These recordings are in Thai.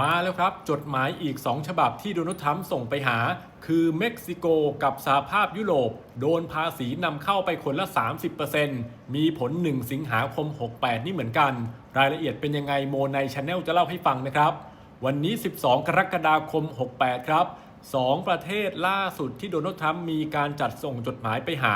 มาแล้วครับ จดหมายอีก 2 ฉบับที่โดนัลด์ทรัมป์ส่งไปหา คือเม็กซิโกกับสหภาพยุโรป โดนภาษีนำเข้าไปคนละ 30%มีผล 1 สิงหาคม 68 นี่เหมือนกัน รายละเอียดเป็นยังไงโมในช anel จะเล่าให้ฟังนะครับ วันนี้ 12 กรกฎาคม 68 ครับ 2 ประเทศล่าสุดที่โดนัลด์ทรัมป์มีการจัดส่งจดหมายไปหา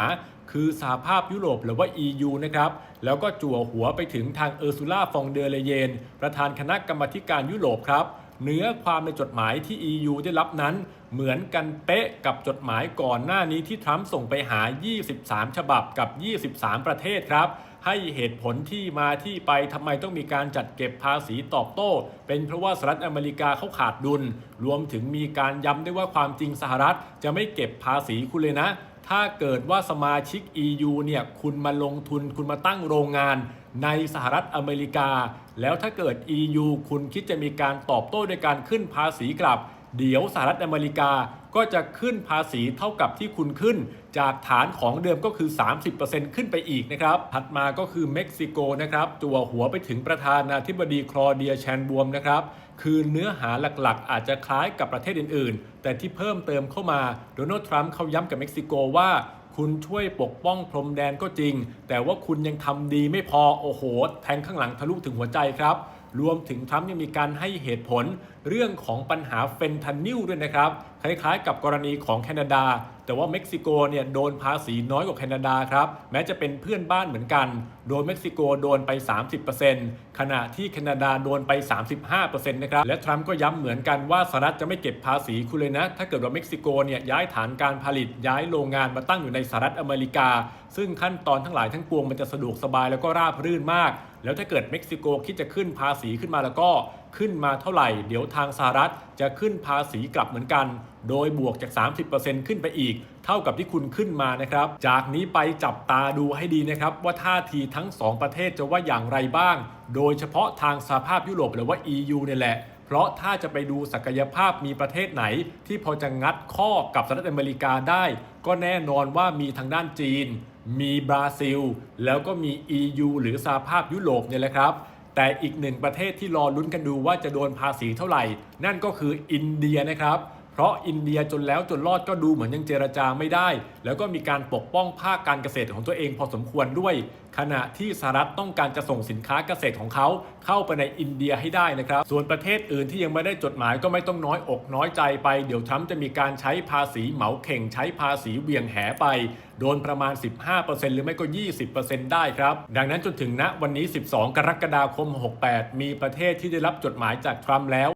คือสหภาพยุโรปหรือว่า EU นะครับ แล้วก็จั่วหัวไปถึงทางเออร์ซูล่าฟองเดอเลเยน ประธานคณะกรรมธิการยุโรปครับ เนื้อความในจดหมายที่ EU ได้รับนั้น เหมือนกันเป๊ะกับจดหมายก่อนหน้านี้ที่ทรัมป์ส่งไปหา 23 ฉบับกับ 23 ประเทศครับ ให้เหตุผลที่มาที่ไปทำไมต้องมีการจัดเก็บภาษีตอบโต้ เป็นเพราะว่าสหรัฐอเมริกาเขาขาดดุล รวมถึงมีการย้ำได้วยว่าความจริงสหรัฐจะไม่เก็บภาษีคุณเลยนะ ถ้าเกิดว่าสมาชิก EU เนี่ยคุณมาลงทุนคุณมาตั้งโรงงาน ในสหรัฐอเมริกา แล้วถ้าเกิด EU คุณคิดจะมีการตอบโต้โดยการขึ้นภาษีกลับ เดี๋ยวสหรัฐอเมริกาก็จะขึ้นภาษีเท่ากับที่คุณขึ้น จากฐานของเดิมก็คือ 30%ขึ้นไปอีกนะครับ ถัดมาก็คือเม็กซิโกนะครับจัวหัวไปถึงประธานาธิบดีคลอเดียแชนบวมนะครับ คือเนื้อหาหลักๆ อาจจะคล้ายกับประเทศอื่น ๆ แต่ที่เพิ่มเติมเข้ามาโดนัลด์ทรัมป์เขาย้ำกับเม็กซิโกว่า คุณช่วยปกป้องพรมแดนก็จริง แต่ว่าคุณยังทำดีไม่พอโอ้โห แทงข้างหลังทะลุถึงหัวใจครับรวมถึงทรัมป์ยังมีการให้เหตุผลเรื่องของปัญหาเฟนทานิลด้วยนะครับ คล้ายๆ กับกรณีของแคนาดา แต่ว่าเม็กซิโกเนี่ยโดนภาษีน้อยกว่าแคนาดาครับ แม้จะเป็นเพื่อนบ้านเหมือนกัน โดยเม็กซิโกโดนไป 30%ขณะที่แคนาดาโดนไป 35%นะครับ และทรัมป์ก็ย้ำเหมือนกันว่าสหรัฐจะไม่เก็บภาษีคุณเลยนะ ถ้าเกิดว่าเม็กซิโกเนี่ยย้ายฐานการผลิตย้ายโรงงานมาตั้งอยู่ในสหรัฐอเมริกา ซึ่งขั้นตอนทั้งหลายทั้งปวงมันจะสะดวกสบายแล้วก็ราบรื่นมาก แล้วถ้าเกิดเม็กซิโกคิดจะขึ้นภาษีขึ้นมาแล้วก็ ขึ้นมาเท่าไหร่ เดี๋ยวทางสหรัฐจะขึ้นภาษีกลับเหมือนกัน โดยบวกจาก 30%ขึ้นไปอีก เท่ากับที่คุณขึ้นมานะครับ จากนี้ไปจับตาดูให้ดีนะครับ ว่าท่าทีทั้ง 2 ประเทศจะว่าอย่างไรบ้าง โดยเฉพาะทางสหภาพยุโรปหรือว่า EU เนี่ยแหละเพราะถ้าจะไปดูศักยภาพมีประเทศไหน ที่พอจะงัดข้อกับสหรัฐอเมริกาได้ ก็แน่นอนว่ามีทางด้านจีน มีบราซิล แล้วก็มี EU หรือสหภาพยุโรปเนี่ยแหละครับ แต่อีกหนึ่งประเทศที่รอลุ้นกันดูว่าจะโดนภาษีเท่าไหร่ นั่นก็คืออินเดียนะครับ เพราะอินเดียจนแล้วจนรอดก็ดูเหมือนยังเจรจาไม่ได้ แล้วก็มีการปกป้องภาคการเกษตรของตัวเองพอสมควรด้วย ขณะที่สหรัฐต้องการจะส่งสินค้าเกษตรของเขาเข้าไปในอินเดียให้ได้นะครับ ส่วนประเทศอื่นที่ยังไม่ได้จดหมายก็ไม่ต้องน้อยอกน้อยใจไป เดี๋ยวทรัมป์จะมีการใช้ภาษีเหมาเข่งใช้ภาษีเวียงแหไป โดนประมาณ 15%หรือไม่ก็ 20%ได้ครับ ดังนั้นจนถึงณวันนี้ 12 กรกฎาคม 68 มีประเทศที่ได้รับจดหมายจากทรัมป์แล้ว